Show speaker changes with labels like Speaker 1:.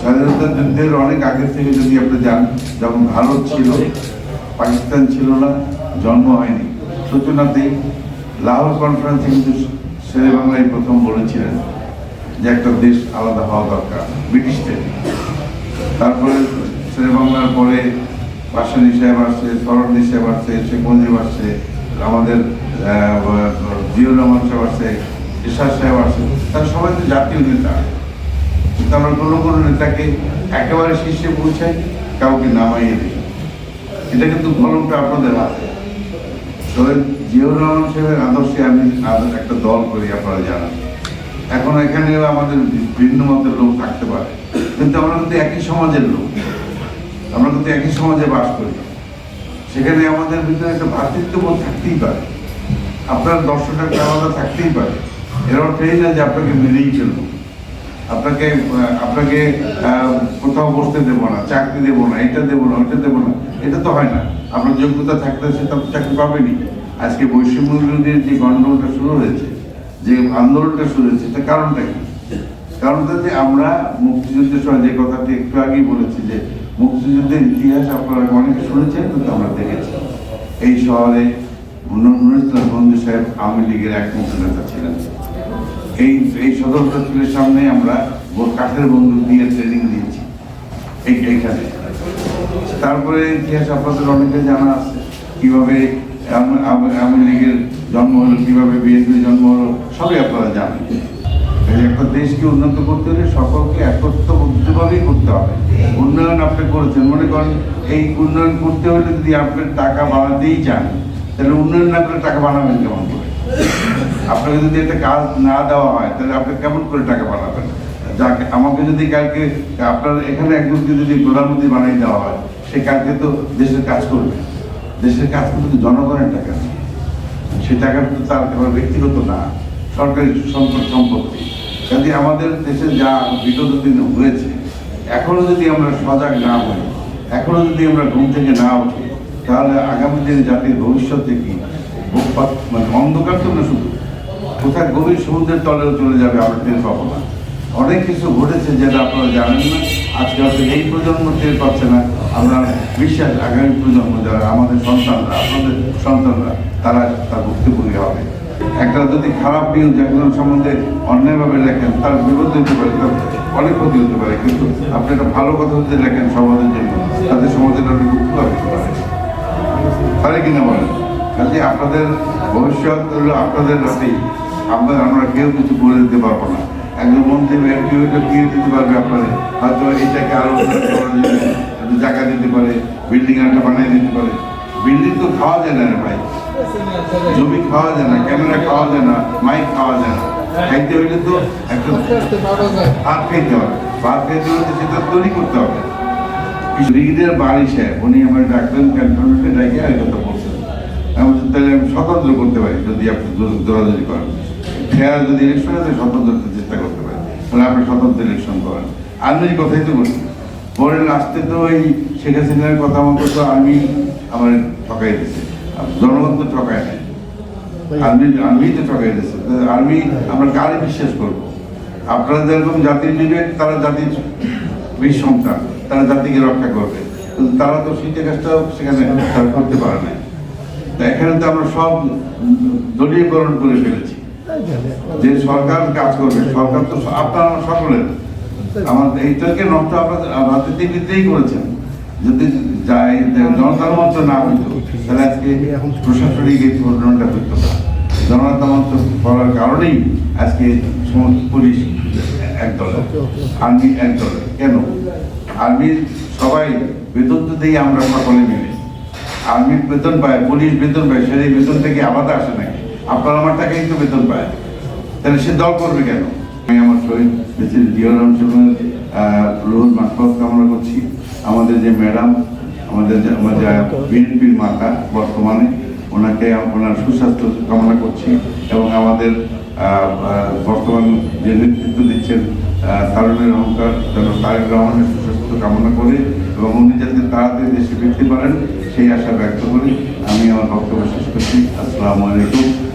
Speaker 1: স্বাধীনতা যুদ্ধের অনেক আগে থেকে যদি আপনি যান যখন ভারত ছিল, পাকিস্তান ছিল না, জন্ম হয়নি। সূচনাতেই লাহোর কনফারেন্সে কিন্তু শেরে বাংলায় প্রথম বলেছিলেন যে একটা দেশ আলাদা হওয়া দরকার, ব্রিটিশদের। তারপরে শেরে বাংলার পরে বাসানি সাহেব আসছে সরণি সাহেব আসছে, শেখ মুজিব আসছে, আমাদের জিয়ুর রহমান সাহেব আসছে ইশার সাহেব আসছে। তারা সবাই তো জাতীয় নেতা। আমরা কোনো কোনো নেতাকে একেবারে শীর্ষে পৌঁছাই কাউকে নামাইয়ে দিই। এটা কিন্তু কলমটা আপনাদের হাতে। তবে জিয়ুর রহমান সাহেবের আদর্শে আমি একটা দল করি, আপনারা জানেন। এখন এখানেও আমাদের ভিন্ন মতের লোক থাকতে পারে। কিন্তু আমরা কিন্তু একই সমাজের লোক। আমরা কিন্তু একই সমাজে বাস করি। সেখানে আমাদের ভিতরে একটা ভ্রাতৃত্ববোধ থাকতেই পারে। আপনার দর্শকটা একটা আলাদা থাকতেই পারে। এর অর্থ এই না যে আপনাকে মেনেই চলবো। আপনাকে আপনাকে কোথাও বসতে দেবো না, চাকরি দেবো না, এটা দেবো না, ওইটা দেবো না, এটা তো হয় না। আপনার যোগ্যতা থাকলে সেটা তো চাকরি পাবেনি আজকে বৈষম্য যে গণ্ডগোলটা শুরু হয়েছে, যে আন্দোলনটা শুরু হয়েছে, তার কারণটা কি? কারণটা যে আমরা মুক্তিযুদ্ধের সময় যে কথাটি একটু আগেই বলেছি যে, মুক্তিযুদ্ধের ইতিহাস আপনারা অনেকে শুনেছেন, কিন্তু আমরা দেখেছি। এই শহরে নুরুল বন্ধু সাহেব আওয়ামী লীগের এক মুক্তিনেতা ছিলেন। এই এই সদর দপ্তরের সামনে আমরা কাঠের বন্দুক দিয়ে ট্রেনিং দিয়েছি। এই, এইখানে। তারপরে ইতিহাস আপনাদের অনেকে জানা আছে কীভাবে আওয়ামী- লীগের জন্ম হলো, কীভাবে বিএনপির জন্ম হলো, সবই আপনারা জানেন। একটা দেশকে উন্নত করতে হলে সকলকে একত্রবদ্ধভাবেই করতে হবে। উন্নয়ন আপনি করেছেন, মনে করেন এই উন্নয়ন করতে হলে যদি আপনি টাকা বাড়াতেই চান, তাহলে উন্নয়ন না করে টাকা বানাবেন কেমন করে? আপনাকে যদি একটা কাজ না দেওয়া হয়, তাহলে আপনি কেমন করে টাকা বানাবেন? যাকে, আমাকে যদি কালকে, আপনার এখানে একজনকে যদি প্রধানমন্ত্রী বানিয়ে দেওয়া হয়, সে কালকে তো দেশের কাজ করবে। দেশের কাজ করতে তো জনগণের টাকা সে টাকাটা তো তার ব্যক্তিগত না, সরকারি সম্পদ, সম্পত্তি। কাজে আমাদের দেশে যা বিগত দিনে হয়েছে, এখনও যদি আমরা সজাগ না হই, এখনও যদি আমরা ঘুম থেকে না উঠি, তাহলে আগামী দিনে জাতির ভবিষ্যতে কি মানে অন্ধকার তো না শুধু? কোথায় গভীর সমুদ্রের তলেও চলে যাবে আমরা টের পাবো না। অনেক কিছু ঘটেছে যেটা আপনারা জানেন না। আজকে হয়তো এই প্রজন্ম টের পাচ্ছে না। আমরা বিশ্বাস, আগামী প্রজন্ম যারা, আমাদের সন্তানরা, আপনাদের সন্তানরা, তারা তার ভুক্তভোগী হবে। একটা যদি খারাপ নিউজ একজন সম্বন্ধে অন্যায়ভাবে লেখেন, তার বিপদ হতে পারে, তার অনেক ক্ষতি হতে পারে। কিন্তু আপনি একটা ভালো কথা যদি লেখেন সমাজের জন্য তাদের সমাজের অনেক উপকার হতে পারে। পারে কিনা বলেন? কাজে আপনাদের ভবিষ্যৎ হলো আপনাদের হাতেই আমরা আমরা কেউ কিছু বলে দিতে পারব না। একজন মন্ত্রী এমপি কি দিতে পারবে আপনাদের? হয়তো এটাকে আরও জায়গা দিতে পারে বিল্ডিং একটা বানিয়ে দিতে পারে। বিল্ডিং তো খাওয়া যায় না রে ভাই। জমি খাওয়া যায় না ক্যামেরা খাওয়া যায় না মাইক খাওয়া যায় না। খাইতে হইলে তো একটা ভাত খাইতে হবে। ভাত খাইতে হলে সেটা তৈরি করতে হবে। বাড়ি সাহেব, উনি আমার ডাক্তার ক্যান্টনমেন্টে ডাকে আর কথা আমি তাহলে আমি স্বতন্ত্র করতে পারি, যদি আপনি দৌড়াদৌড়ি করেন। ফেয়ার যদি ইলেকশন তাহলে স্বতন্ত্র চেষ্টা করতে পারি তাহলে আপনি স্বতন্ত্র ইলেকশন করেন। আর্মির কথাই তো বলছি পরে লাস্টে তো ওই শেখ হাসিনার কথা মতো তো আর্মি আমার ঠকাই দিচ্ছে জনগণ তো ঠকায় নাই। আর্মি আর্মি তো ঠকাই দিচ্ছে আর্মি আমরা কারে বিশ্বাস করব? আপনারা যেরকম জাতির বিবেক তারা জাতির বীর সন্তান তারা জাতিকে রক্ষা করবে। তারা তো শীতে কাজটাও সেখানে করতে পারে না তা এখানে তো আমরা সব দলীয়করণ করে ফেলেছি। যে সরকার কাজ করবে, সরকার তো আপনার সকলের আমার এইটাকে নষ্ট আপনাদের রাজনীতিবিদরাই করেছেন। যদি যাই জনতার মঞ্চ না হইতো, তাহলে আজকে প্রশাসনিক এই ঘটনাটা হইতো না। জনতা মঞ্চ করার কারণেই আজকে সমস্ত পুলিশ একদল আর্মি একদল কেন? আর্মির সবাই বেতন তো দিই আমরা সকলে মিলে। আর্মির বেতন পায়, পুলিশ বেতন পায়, সেই বেতন থেকে আলাদা আসে নাকি? আপনার আমার টাকাই তো বেতন পায়। তাহলে সে দল করবে কেন? আমি আমার শহীদ প্রেসিডেন্ট জিয়াউর রহমান সাহেবের রোল কামনা করছি। আমাদের যে ম্যাডাম, আমাদের যে, আমাদের বিএনপির মাতা বর্তমানে, ওনাকে ওনার সুস্বাস্থ্য কামনা করছি এবং আমাদের বর্তমান যে নেতৃত্ব দিচ্ছেন তারুণের অহংকার যেন তারেক রহমানের সুস্বাস্থ্য কামনা করে এবং উনি যাতে তাড়াতাড়ি দেশে ফিরতে পারেন সেই আশা ব্যক্ত করি। আমি আমার বক্তব্য শেষ করছি। আসসালামু আলাইকুম।